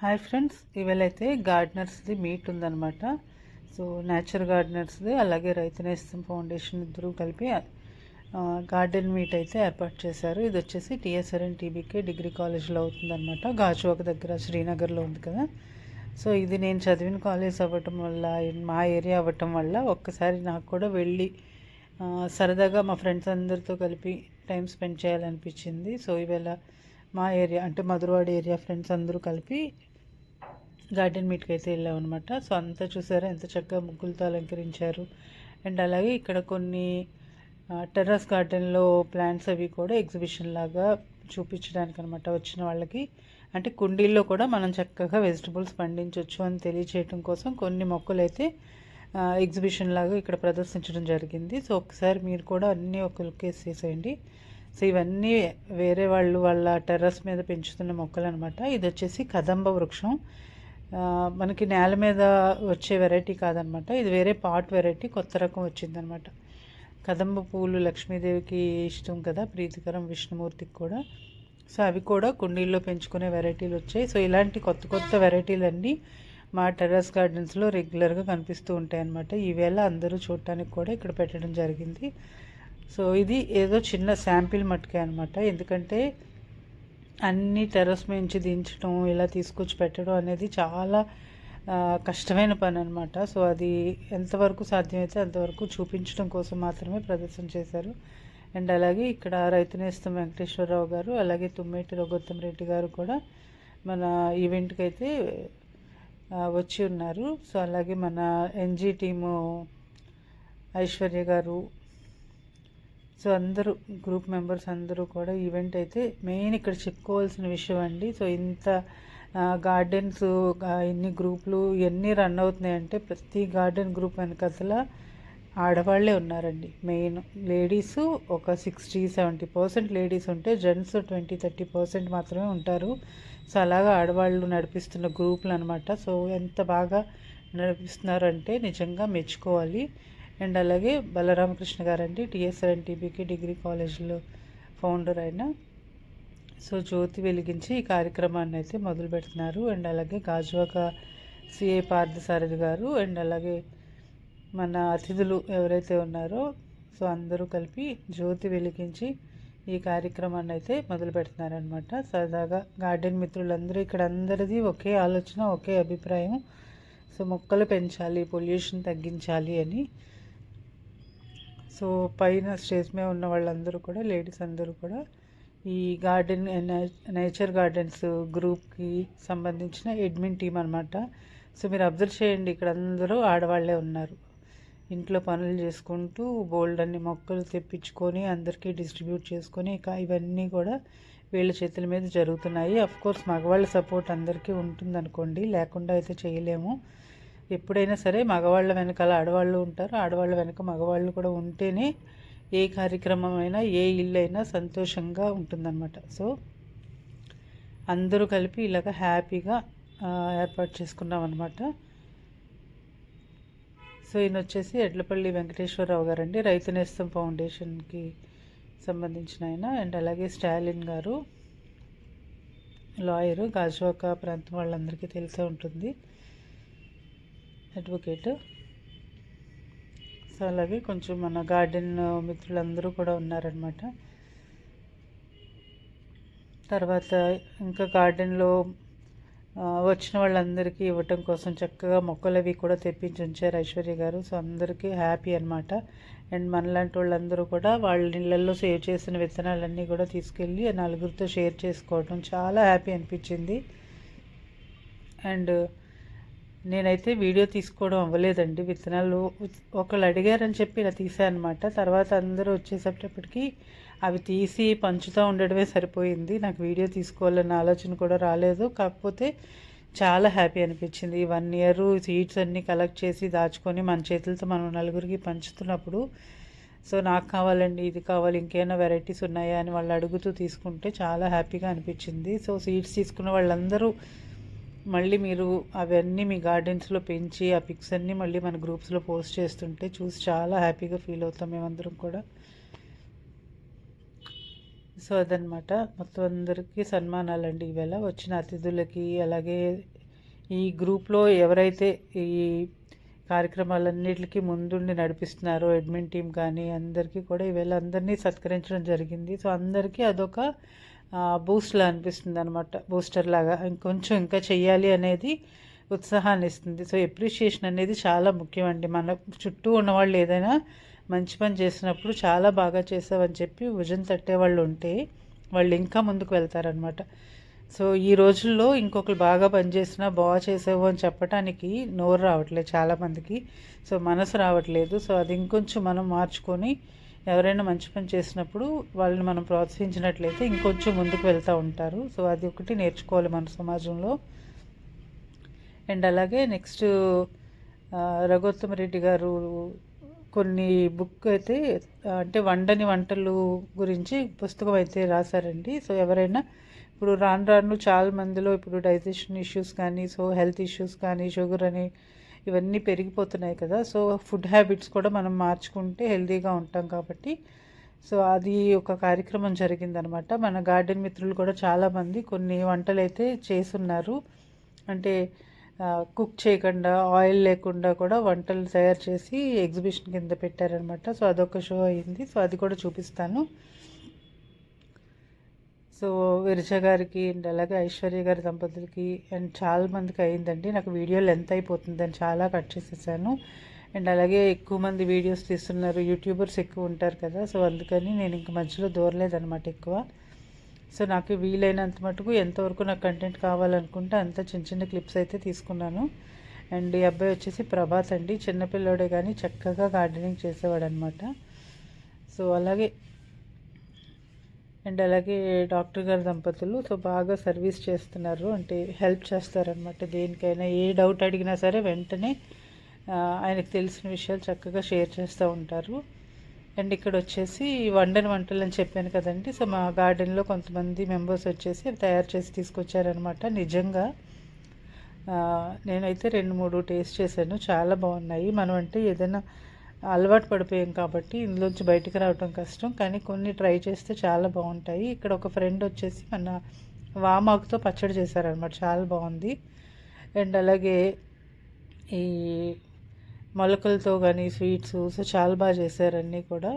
Hi friends ఇవాళైతే గార్డెనర్స్ది meet ఉందన్నమాట. సో న్యాచురల్ గార్డెనర్స్ది అలాగే రైతు నేస్తం ఫౌండేషన్ ఇద్దరు కలిపి గార్డెన్ మీట్ అయితే ఏర్పాటు చేశారు. ఇది వచ్చేసి టిఎస్ఆర్ఎన్ టీబీకే డిగ్రీ కాలేజ్లో అవుతుందన్నమాట. గాజువాక దగ్గర శ్రీనగర్లో ఉంది కదా. సో ఇది నేను చదివిన కాలేజ్ అవ్వటం వల్ల మా ఏరియా అవ్వటం వల్ల ఒక్కసారి నాకు కూడా వెళ్ళి సరదాగా మా ఫ్రెండ్స్ అందరితో కలిపి టైం స్పెండ్ చేయాలనిపించింది. సో ఇవాళ మా ఏరియా అంటే మధురవాడ ఏరియా ఫ్రెండ్స్ అందరూ కలిపి గార్డెన్ మీట్కి అయితే వెళ్ళాం అనమాట సో అంతా చూసారా? ఎంత చక్కగా ముగ్గులతో అలంకరించారు. అండ్ అలాగే ఇక్కడ కొన్ని టెర్రస్ గార్డెన్లో ప్లాంట్స్ అవి కూడా ఎగ్జిబిషన్ లాగా చూపించడానికి అనమాట వచ్చిన వాళ్ళకి. అంటే కుండీల్లో కూడా మనం చక్కగా వెజిటబుల్స్ పండించవచ్చు అని తెలియచేయటం కోసం కొన్ని మొక్కలు అయితే ఎగ్జిబిషన్ లాగా ఇక్కడ ప్రదర్శించడం జరిగింది. సో ఒకసారి మీరు కూడా అన్నీ ఒక లుక్ చేసేయండి సో ఇవన్నీ వేరే వాళ్ళు వాళ్ళ టెర్రస్ మీద పెంచుతున్న మొక్కలు అనమాట ఇది వచ్చేసి కదంబ వృక్షం. మనకి నేల మీద వచ్చే వెరైటీ కాదనమాట. ఇది వేరే పాట్ వెరైటీ కొత్త రకం వచ్చిందనమాట. కదంబ పూలు లక్ష్మీదేవికి ఇష్టం కదా ప్రీతికరం విష్ణుమూర్తికి కూడా. సో అవి కూడా కుండీల్లో పెంచుకునే వెరైటీలు వచ్చాయి. సో ఇలాంటి కొత్త కొత్త వెరైటీలన్నీ మా టెర్రస్ గార్డెన్స్లో రెగ్యులర్గా కనిపిస్తూ ఉంటాయి అన్నమాట ఈవేళ అందరూ చూడటానికి కూడా ఇక్కడ పెట్టడం జరిగింది. సో ఇది ఏదో చిన్న శాంపిల్ మట్టుకే అనమాట ఎందుకంటే అన్ని టెర్రస్ నుంచి దించడం ఇలా తీసుకొచ్చి పెట్టడం అనేది చాలా కష్టమైన పని అనమాట సో అది ఎంతవరకు సాధ్యమైతే అంతవరకు చూపించడం కోసం మాత్రమే ప్రదర్శన చేశారు. అండ్ అలాగే ఇక్కడ రైతు నేస్తం వెంకటేశ్వరరావు గారు అలాగే తుమ్మేటి రఘోత్తం రెడ్డి గారు కూడా మన ఈవెంట్కి అయితే వచ్చి ఉన్నారు. సో అలాగే మన ఎన్జీ టీము ఐశ్వర్య గారు సో అందరూ గ్రూప్ మెంబర్స్ అందరూ కూడా ఈవెంట్ అయితే మెయిన్ ఇక్కడ చెప్పుకోవాల్సిన విషయం అండి. సో ఇంత గార్డెన్స్ ఇన్ని గ్రూపులు ఎన్ని రన్ అవుతున్నాయంటే ప్రతి గార్డెన్ గ్రూప్ వెనకసల ఆడవాళ్ళే ఉన్నారండి. మెయిన్ లేడీస్ ఒక సిక్స్టీ సెవెంటీ పర్సెంట్ లేడీస్ ఉంటే జెంట్స్ ట్వంటీ థర్టీ పర్సెంట్ మాత్రమే ఉంటారు. సో అలాగా ఆడవాళ్ళు నడిపిస్తున్న గ్రూపులు అనమాట సో ఎంత బాగా నడిపిస్తున్నారంటే నిజంగా మెచ్చుకోవాలి. అండ్ అలాగే బలరామకృష్ణ గారండి టీఎస్ఆర్ఎన్టీబీకి డిగ్రీ కాలేజ్లో ఫౌండర్ అయిన. సో జ్యోతి వెలిగించి ఈ కార్యక్రమాన్ని అయితే మొదలు పెడుతున్నారు. అండ్ అలాగే గాజువాక సిఏ పార్థసారథి గారు అండ్ అలాగే మన అతిథులు ఎవరైతే ఉన్నారో సో అందరూ కలిపి జ్యోతి వెలిగించి ఈ కార్యక్రమాన్ని అయితే మొదలు పెడుతున్నారనమాట సరదాగా గార్డెన్ మిత్రులందరూ ఇక్కడ అందరిది ఒకే ఆలోచన ఒకే అభిప్రాయం. సో మొక్కలు పెంచాలి పొల్యూషన్ తగ్గించాలి అని. సో పైన స్టేజ్ మీద ఉన్న వాళ్ళందరూ కూడా లేడీస్ అందరూ కూడా ఈ గార్డెన్ నేచర్ గార్డెన్స్ గ్రూప్కి సంబంధించిన అడ్మిన్ టీం అనమాట సో మీరు అబ్జర్వ్ చేయండి ఇక్కడ అందరూ ఆడవాళ్ళే ఉన్నారు. ఇంట్లో పనులు చేసుకుంటూ బోల్డ్ అన్ని మొక్కలు తెప్పించుకొని అందరికీ డిస్ట్రిబ్యూట్ చేసుకొని ఇక ఇవన్నీ కూడా వీళ్ళ చేతుల మీద జరుగుతున్నాయి. అఫ్ కోర్స్ మగవాళ్ళ సపోర్ట్ అందరికీ ఉంటుందనుకోండి లేకుండా అయితే చేయలేము. ఎప్పుడైనా సరే మగవాళ్ళ వెనకాల ఆడవాళ్ళు ఉంటారు. ఆడవాళ్ళ వెనక మగవాళ్ళు కూడా ఉంటేనే ఏ కార్యక్రమం అయినా ఏ ఇల్లు అయినా సంతోషంగా ఉంటుందన్నమాట. సో అందరూ కలిపి ఇలాగ హ్యాపీగా ఏర్పాటు చేసుకున్నాం అనమాట సో ఈయన వచ్చేసి ఎడ్లపల్లి వెంకటేశ్వరరావు గారండి. రైతు నేస్తం ఫౌండేషన్కి సంబంధించిన ఆయన. అండ్ అలాగే స్టాలిన్ గారు లాయరు గాజువాక ప్రాంతం వాళ్ళందరికీ తెలిసే ఉంటుంది. అడ్వకేట్. సో అలాగే కొంచెం మన గార్డెన్ మిత్రులందరూ కూడా ఉన్నారనమాట తర్వాత ఇంకా గార్డెన్లో వచ్చిన వాళ్ళందరికీ ఇవ్వటం కోసం చక్కగా మొక్కలు అవి కూడా తెప్పించి ఉంచారు ఐశ్వర్య గారు. సో అందరికీ హ్యాపీ అనమాట అండ్ మనలాంటి వాళ్ళందరూ కూడా వాళ్ళ ఇళ్ళల్లో సేవ్ చేసిన విత్తనాలన్నీ కూడా తీసుకెళ్ళి నలుగురితో షేర్ చేసుకోవడం చాలా హ్యాపీ అనిపించింది. అండ్ నేనైతే వీడియో తీసుకోవడం అవ్వలేదండి. విత్తనాలు ఒకళ్ళు అడిగారని చెప్పి ఇలా తీసానమాట తర్వాత అందరూ వచ్చేసేటప్పటికి అవి తీసి పంచుతూ ఉండడమే సరిపోయింది. నాకు వీడియో తీసుకోవాలన్న ఆలోచన కూడా రాలేదు. కాకపోతే చాలా హ్యాపీ అనిపించింది. వన్ ఇయర్ సీడ్స్ అన్నీ కలెక్ట్ చేసి దాచుకొని మన చేతులతో మనం నలుగురికి పంచుతున్నప్పుడు సో నాకు కావాలండి ఇది కావాలి ఇంకేమైనా వెరైటీస్ ఉన్నాయా అని వాళ్ళు అడుగుతూ తీసుకుంటే చాలా హ్యాపీగా అనిపించింది. సో సీడ్స్ తీసుకున్న వాళ్ళందరూ మళ్ళీ మీరు అవన్నీ మీ గార్డెన్స్లో పెంచి ఆ పిక్స్ అన్నీ మళ్ళీ మన గ్రూప్స్లో పోస్ట్ చేస్తుంటే చూసి చాలా హ్యాపీగా ఫీల్ అవుతాం మేమందరం కూడా. సో అదనమాట మొత్తం అందరికీ సన్మానాలండి. ఈవేళ వచ్చిన అతిథులకి అలాగే ఈ గ్రూప్లో ఎవరైతే ఈ కార్యక్రమాలన్నిటికీ ముందుండి నడిపిస్తున్నారో అడ్మిన్ టీం కానీ అందరికీ కూడా ఈవేళ అందరినీ సత్కరించడం జరిగింది. సో అందరికీ అదొక బూస్ట్లా అనిపిస్తుంది అనమాట బూస్టర్ లాగా. ఇంకొంచెం ఇంకా చెయ్యాలి అనేది ఉత్సాహాన్ని ఇస్తుంది. సో ఎప్రిషియేషన్ అనేది చాలా ముఖ్యమండి. మన చుట్టూ ఉన్నవాళ్ళు ఏదైనా మంచి పని చేసినప్పుడు చాలా బాగా చేసావని చెప్పి భుజం తట్టే వాళ్ళు ఉంటే వాళ్ళు ఇంకా ముందుకు వెళ్తారనమాట సో ఈ రోజుల్లో ఇంకొకరు బాగా పనిచేసినా బాగా చేసావు అని చెప్పడానికి నోరు రావట్లేదు చాలామందికి సో మనసు రావట్లేదు. సో అది ఇంకొంచెం మనం మార్చుకొని ఎవరైనా మంచి పని చేసినప్పుడు వాళ్ళని మనం ప్రోత్సహించినట్లయితే ఇంకొంచెం ముందుకు వెళ్తూ ఉంటారు. సో అది ఒకటి నేర్చుకోవాలి మన సమాజంలో. అండ్ అలాగే నెక్స్ట్ రఘోత్తమ రెడ్డి గారు కొన్ని బుక్ అయితే అంటే వండని వంటలు గురించి పుస్తకం అయితే రాశారండి. సో ఎవరైనా ఇప్పుడు రాను రాను చాలా మందిలో ఇప్పుడు డైజెషన్ ఇష్యూస్ కానీ సో హెల్త్ ఇష్యూస్ కానీ షుగర్ అని ఇవన్నీ పెరిగిపోతున్నాయి కదా. సో ఫుడ్ హ్యాబిట్స్ కూడా మనం మార్చుకుంటే హెల్తీగా ఉంటాం కాబట్టి. సో అది ఒక కార్యక్రమం జరిగిందనమాట. మన గార్డెన్ మిత్రులు కూడా చాలామంది కొన్ని వంటలు అయితే చేస్తున్నారు. అంటే కుక్ చేయకుండా ఆయిల్ లేకుండా కూడా వంటలు తయారు చేసి ఎగ్జిబిషన్ కింద పెట్టారనమాట. సో అదొక షో అయింది. సో అది కూడా చూపిస్తాను. సో విరజ గారికి అండ్ అలాగే ఐశ్వర్య గారి దంపతులకి అండ్ చాలా మందికి అయిందండి. నాకు వీడియో లెంత్ అయిపోతుందని చాలా కట్ చేసేసాను. అండ్ అలాగే ఎక్కువ మంది వీడియోస్ తీస్తున్నారు. యూట్యూబర్స్ ఎక్కువ ఉంటారు కదా సో అందుకని నేను ఇంక మధ్యలో దూరలేదనమాట ఎక్కువ. సో నాకు వీలైనంత మటుకు ఎంతవరకు నాకు కంటెంట్ కావాలనుకుంటే అంత చిన్న చిన్న క్లిప్స్ అయితే తీసుకున్నాను. అండ్ ఈ అబ్బాయి వచ్చేసి ప్రభాత్ అండి. చిన్నపిల్లోడే కానీ చక్కగా గార్డెనింగ్ చేసేవాడు అనమాట సో అలాగే అండ్ అలాగే డాక్టర్ గారి దంపతులు సో బాగా సర్వీస్ చేస్తున్నారు. అంటే హెల్ప్ చేస్తారనమాట దేనికైనా ఏ డౌట్ అడిగినా సరే వెంటనే ఆయనకు తెలిసిన విషయాలు చక్కగా షేర్ చేస్తూ ఉంటారు. అండ్ ఇక్కడ వచ్చేసి వండని వంటలు అని చెప్పాను కదండి. సో మా గార్డెన్లో కొంతమంది మెంబర్స్ వచ్చేసి తయారు చేసి తీసుకొచ్చారనమాట నిజంగా నేనైతే రెండు మూడు టేస్ట్ చేశాను. చాలా బాగున్నాయి. మనం అంటే ఏదైనా అలవాటు పడిపోయాం కాబట్టి ఇందులోంచి బయటకు రావడం కష్టం. కానీ కొన్ని ట్రై చేస్తే చాలా బాగుంటాయి. ఇక్కడ ఒక ఫ్రెండ్ వచ్చేసి మన వామాకుతో పచ్చడి చేశారనమాట. చాలా బాగుంది. అండ్ అలాగే ఈ మొలకలతో కానీ స్వీట్స్ సో చాలా బాగా చేశారన్నీ కూడా.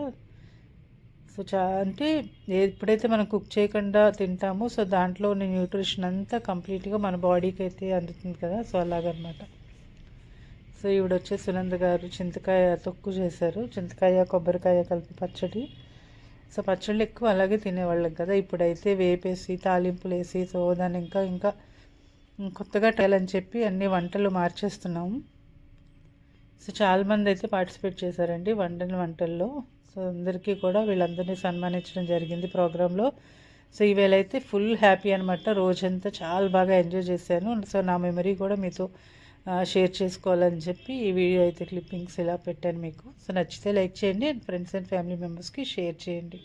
సో చా అంటే ఎప్పుడైతే మనం కుక్ చేయకుండా తింటామో సో దాంట్లో ఉన్న న్యూట్రిషన్ అంతా కంప్లీట్గా మన బాడీకి అయితే అందుతుంది కదా. సో అలాగనమాట. సో ఈవిడ వచ్చి సునంద గారు చింతకాయ తొక్కు చేశారు. చింతకాయ కొబ్బరికాయ కలిపి పచ్చడి. సో పచ్చళ్ళు ఎక్కువ అలాగే తినేవాళ్ళం కదా. ఇప్పుడైతే వేపేసి తాలింపులు వేసి సో దాన్ని ఇంకా ఇంకా కొత్తగా టైల్ చెప్పి అన్ని వంటలు మార్చేస్తున్నాము సో చాలామంది అయితే పార్టిసిపేట్ చేశారండి వండని వంటల్లో. సో అందరికీ కూడా వీళ్ళందరినీ సన్మానించడం జరిగింది ప్రోగ్రాంలో. సో ఈవేళ అయితే ఫుల్ హ్యాపీ అనమాట రోజంతా చాలా బాగా ఎంజాయ్ చేశాను. సో నా మెమరీ కూడా మీతో షేర్ చేసుకోవాలని చెప్పి ఈ వీడియో అయితే క్లిప్పింగ్స్ ఇలా పెట్టాను మీకు. సో నచ్చితే లైక్ చేయండి అండ్ ఫ్రెండ్స్ అండ్ ఫ్యామిలీ మెంబర్స్కి షేర్ చేయండి.